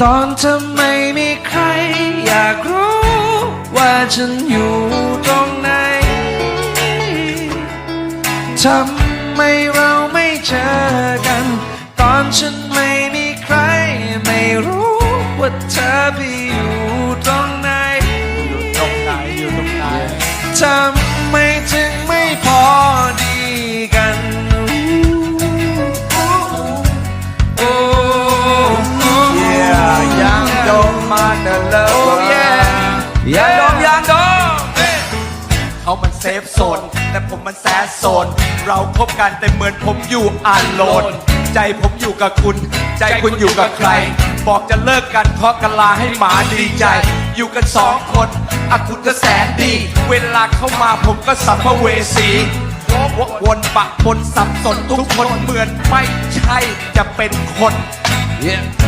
ทำไมมีใคร อยากรู้ ว่าฉันอยู่ตรงไหนทำไมเราไม่เจอกัน ตอนฉันไม่มีใคร ไม่รู้ว่าเธอไปอยู่ตรงไหนอยู่ตรงไหนอยู่ตรงไหน มาเดลโอ้เ yeah ยางดมยางดมเขามันเซฟโซน แต่ผมมันแซดโซน เราคบกันแต่เหมือนผมอยู่อ่านโลน ใจผมอยู่กับคุณ ใจคุณอยู่กับใคร บอกจะเลิกกันเพราะกันลาให้หมาดีใจ อยู่กันสองคนอะคุณก็แสนดี เวลาเข้ามาผมก็สัมภเวสีวกวนปะปนสับสนทุกคนเหมือนไม่ใช่จะเป็นคน Yeah เป็น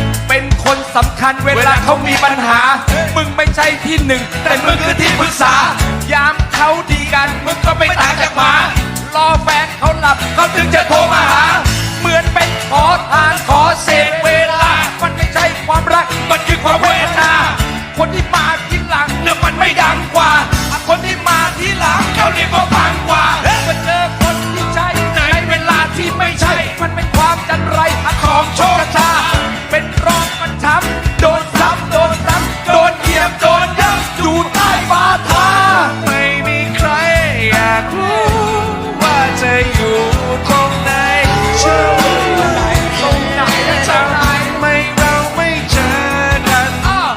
คนสำคัญเวลาเขามีปัญหา มึงไม่ใช่ที่หนึ่ง แต่มึงคือที่ปรึกษา ยามเขาดีกัน มึงก็ไม่ต่างจากหมารอแฟนเขาหลับเขาถึงจะโทรมาหา เหมือนเป็นขอทานข